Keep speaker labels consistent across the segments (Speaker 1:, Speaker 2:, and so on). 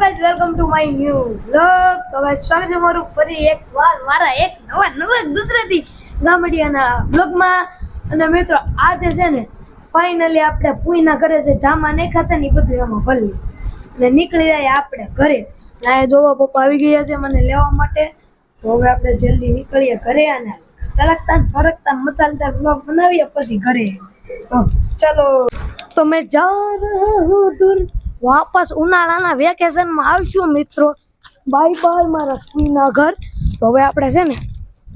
Speaker 1: Guys welcome to my new vlog તો guys સ્વાગત છે મારું ફરી એક વાર, મારા એક નવા નવા ગુજરાતી ગામડિયાના વ્લોગમાં અને મિત્રો, આજે છે ને ફાઇનલી આપણે ફૂઈના ઘરે છે ધામા નહીં ખાતા ને બધું એમાં ભરી લીધું. અને નીકળી જાય આપણે ઘરે. ના જોવા પપ્પા આવી ગયા છે મને લેવા માટે. તો હવે આપણે જલ્દી નીકળીએ ઘરે અને તડકતા ફરકતા મસાલેદાર વ્લોગ બનાવીએ, પછી ઘરે. તો ચલો. તો મેં જા રહા દૂર. વાપસ ઉનાળાના વેકેશનમાં આવશું મિત્રો. બાય બાય મારા ફૂઈના ઘર. તો હવે આપણે છે ને,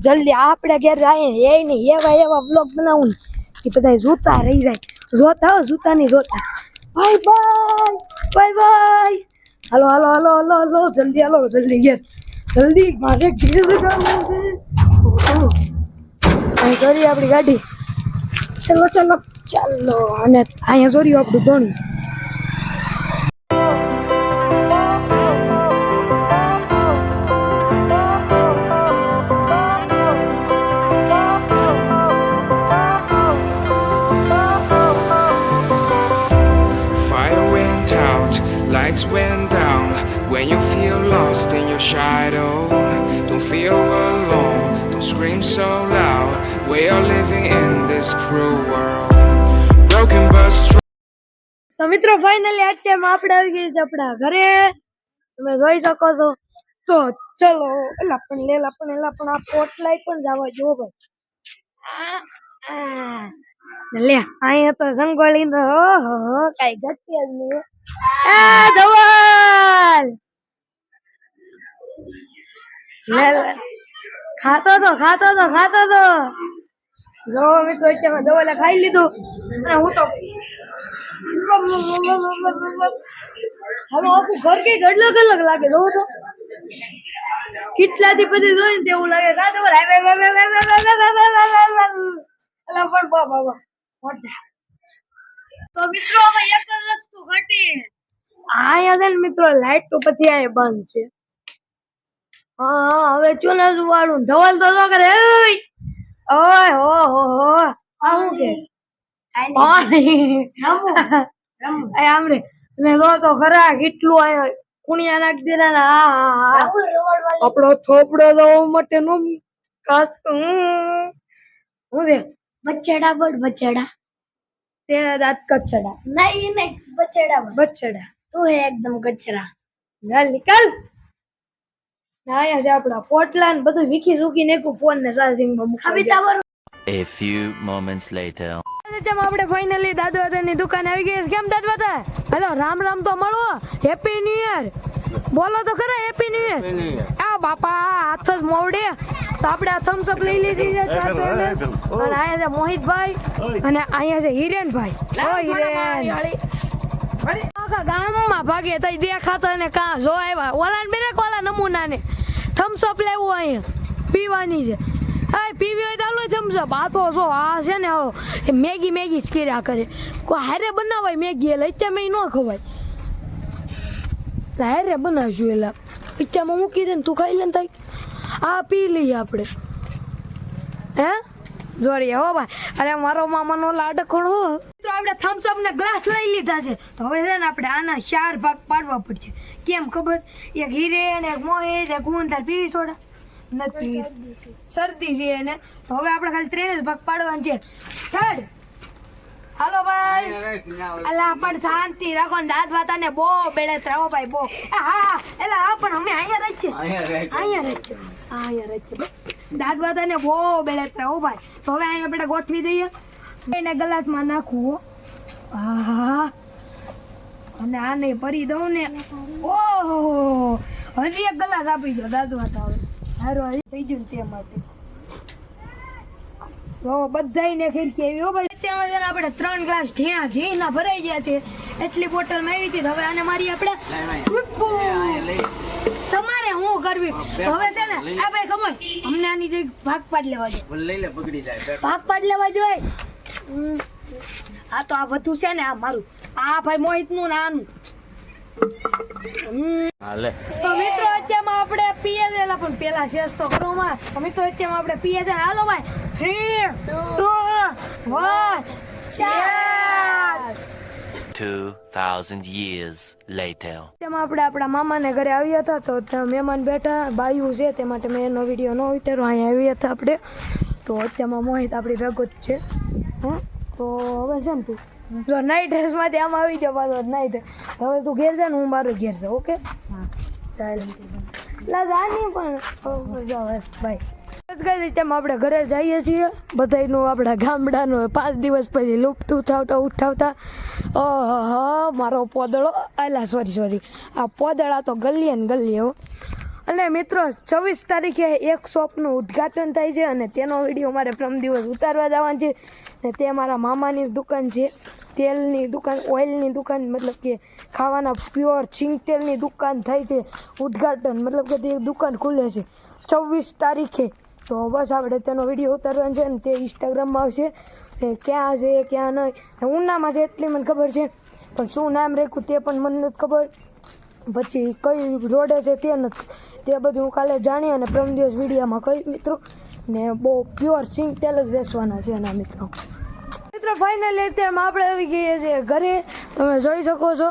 Speaker 1: જલ્દી આપણે ઘેર આવીએ એ નહીં, એવા એવા બ્લોગ બનાવું ને, એ બધા જોતા રહી જાય. જોતા હો, જોતા નહીં, જોતા. બાય બાય બાય બાય હાલો હાલો હાલો હાલો હાલો, જલ્દી હાલો, જલ્દી ઘેર. જલ્દી, મારે ઘેર જવાનું છે. કરી આપણી ગાડી. ચલો ચલો, ચાલો. અને અહીંયા જોડ્યું આપણું ધોણી.
Speaker 2: When you feel lost in your shadow, don't feel alone, don't scream so loud. We are living in this cruel world. Broken but strong.
Speaker 1: તો મિત્રો ફાઇનલી અત્યારમાં આપણે આવી ગઈ છે આપણા ઘરે તમે જોઈ શકો છો તો ચલો એલા પણ લેલા પણ એલા પણ આ પોટલાઈ પણ જવા જો ભાઈ. લે અહીંયા તો રંગોળી નો ઓહો કઈ ઘટે જ નહીં આ ધવલ. ખાતો તો ખાતો તો ખાતો તો જો મિત્રો અત્યારમાં ધવલે ખાઈ લીધું અને હું તો હવે આખું ઘર કઈ અલગ અલગ લાગે જોવું તો કેટલાથી પછી જોઈને તેવું લાગે ના તો એટલે પણ બાબા તો મિત્રો એક વસ્તુ ઘટી આ યાદ ને મિત્રો લાઈટ તો પછી આ બંધ છે હા હા હવે ચુનસ વાળું ધવલ તો શું કરે. ઓય હો હો હો. આ શું કે? આમ રે ને લો તો ખરા કેટલું આયો કુણિયા નાખી દેના ને. આપણો થોપડો લો માટે નો કાસ હમ. શું છે?
Speaker 3: બચેડા બોલ બચેડા
Speaker 1: તેરા દાંત કચડા.
Speaker 3: નહીં નહીં બચેડા બોલ.
Speaker 1: બચડા
Speaker 3: તું હે એકદમ કચરા.
Speaker 1: ચાલ નીકળ. આયા છે આપણા પોટલા ને બધું વિખી રૂકી નાખ્યું ફોન ને ચાર્જિંગમાં મૂકી
Speaker 4: A few moments later.
Speaker 1: આપણે ફાઇનલી દાદુ દાદાની દુકાન આવી ગયા કેમ દાદુ દાદા હેલો રામ રામ તો મળો. હેપી ન્યુ યર બોલો તો ખરા હેપી ન્યુ યર આ બાપા હાથ જ મોવડે. તો આપણે આ થમ્સ અપ લઈ લીધી છે સાચો અને અહીંયા છે મોહિતભાઈ અને અહીંયા છે હિરેનભાઈ. ઓ હિરેન. આખા ગામમાં ભાગે તઈ દેખાતા ને કાં જો આવ્યા. ઓલા બે ઓલા નમૂના ને થમ્સઅપ લેવું અહીંયા. પીવાની છે. હા પીવી હોય તો હાલો થમ્સ અપ આ તો જો, આ છે ને એ મેગી મેગી જ કર્યા કરે. કોઈ હારે બનાવાય મેગી એટલે અત્યારે મેં ન ખવાય. હારે બનાવશું એલા. અત્યારમાં મૂકી દે ને તું ખાઈ લે ને તાઈ. આ પી લઈએ આપણે. હે? જોડીએ હો ભાઈ. અરે મારો મામાનો લાડકણ હો મિત્રો આપણે થમ્સ અપ ને ગ્લાસ લઈ લીધા છે. તો હવે છે ને આપણે આના ચાર ભાગ પાડવા પડશે. કેમ ખબર? એક હિરેન એક મોહિત એક ગુંદર પીવી સોડા. નથી શરદી છે એને. તો હવે આપણે ખાલી ત્રણ જ ભાગ પાડવાના છે. થર્ડ હાલો ભાઈ. અલા પણ શાંતિ રાખો ને દાંત વાતાને બહુ બેડે ત્રાવો ભાઈ બહુ. હા હા. એલા હા પણ અમે અહીંયા રહી છે અહીંયા રહી છે અહીંયા રહી છે દાંત વાતાને બહુ બેડે ત્રાવો ભાઈ. તો હવે અહીં આપણે ગોઠવી દઈએ. એને ગલાસમાં નાખવું હો. અને આને ભરી દઉં ને. ઓહો. હજી એક ગલાસ આપી દો દાદવા વાતા હવે. સારું હજી થઈ ગયું તે માટે. તો બધાયને ખીરકી આવી હો ભાઈ. અત્યારમાં જરા આપણે ત્રણ ગ્લાસ ઘી ઘીના ભરાઈ ગયા છે. એટલી બોટલમાં આવી હતી હવે આને મારી આપણે. તમારે હું કરવી? હવે ને આ ભાઈ છે મોહિતનું ને આનું. તો મિત્રો અત્યારમાં આપણે પીએ દેલા પણ પેલા શેષ તો કરો તો મિત્રો અત્યારમાં આપણે પીએ છે હાલો ભાઈ. Three two one
Speaker 4: 2000 years later.
Speaker 1: તેમાં આપણે આપણા મામાને ઘરે આવ્યા હતા તો ત્યાં મહેમાન બેઠા બાયું છે તે માટે મેં એનો વીડિયો ન ઉતાર્યો અહીંયા આવ્યા હતા આપણે. તો અત્યારમાં મોહિત આપણી ભેગો જ છે. હં? તો હવે છે ને તું જો નાઈટ ડ્રેસમાંથી આમ આવી ગયો પાછો નાઈટ હવે તું ઘેર જા ને હું મારો ઘેર છે ઓકે? હા. ચાલ. લાજાની પણ. બાય કઈ રીતે આપણે ઘરે જઈએ છીએ. બધાનું આપણા ગામડાનું પાંચ દિવસ પછી લુપ્ત ઉઠાવતા ઉઠાવતા. ઓહ, મારો પોદળો. અલા સોરી સોરી આ પોદળા તો ગલીએ ને ગલીએ અને મિત્રો, છવ્વીસ તારીખે એક શોપનું ઉદ્ઘાટન થાય છે અને તેનો વીડિયો મારે પ્રમ દિવસ ઉતારવા જવાનો છે. ને તે મારા મામાની દુકાન છે. તેલની દુકાન, ઓઇલની દુકાન, મતલબ કે ખાવાના પ્યોર સિંગ તેલની દુકાન થાય છે. ઉદ્ઘાટન, મતલબ કે તે દુકાન ખુલે છે. છવ્વીસ તારીખે તો બસ આપણે તેનો વીડિયો ઉતારવાનો છે ને તે ઇન્સ્ટાગ્રામમાં આવશે. એ ક્યાં છે, ક્યાં નહીં. ઉનામાં છે એટલી મને ખબર છે, પણ શું નામ રાખ્યું તે પણ મને નથી ખબર. પછી કઈ રોડે છે તે નથી. તે બધું હું કાલે જાણી અને પ્રમ દિવસ વિડીયામાં કહી મિત્રો. ને બહુ પ્યોર સિંગ તેલ જ વેચવાના છે એના મિત્રો. મિત્રો ફાઇનલી અત્યારમાં આપણે આવી ગઈએ છીએ ઘરે. તમે જોઈ શકો છો.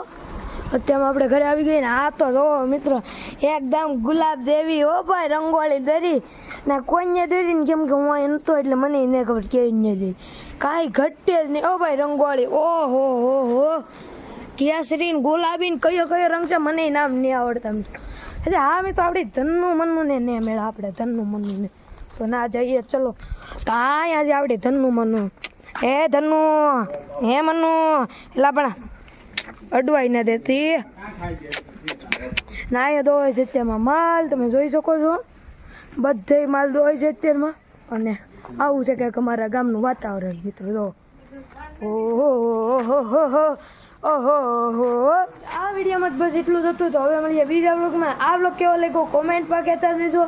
Speaker 1: અત્યારમાં આપણે ઘરે આવી ગઈ ને આ તો જો, મિત્રો, એકદમ ગુલાબ જેવી, હો ભાઈ, રંગોળી દરી ના દોરી ને કેમ કે હું અહીં નહોતો એટલે મને એને ખબર કે ને દઈ. કાંઈ ઘટે જ નહીં. ઓ ભાઈ, રંગોળી. ઓહો હો હો કેસરી ને ગુલાબી કયો કયો રંગ છે મને નામ નહીં આવડતા એટલે હા તો આપણે ધનનું મનનું ને ને મેળા, આપણે ધનનું મનનું ને. તો ના જઈએ, ચલો. તો અહીંયા આપણે ધનનું મનનું. હે ધનુ, હે મનુ. એટલે પણ અડવાઈ ન દેતી. ના, અહીંયા દોવાય છે માલ. તમે જોઈ શકો છો. બધે માલ હોય છે અત્યારમાં. અને આવું છે કંઈક અમારા ગામનું વાતાવરણ, મિત્રો, જો. ઓહો ઓહો ઓહો ઓહો આ વિડીયોમાં બસ એટલું જ હતું. તો હવે મળીએ બીજા બ્લોગમાં આ બ્લોગ કેવો લાગ્યો કોમેન્ટમાં કહેતા દેજો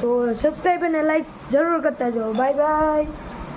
Speaker 1: તો સબસ્ક્રાઈબ અને લાઈક જરૂર કરતા જાઓ. Bye bye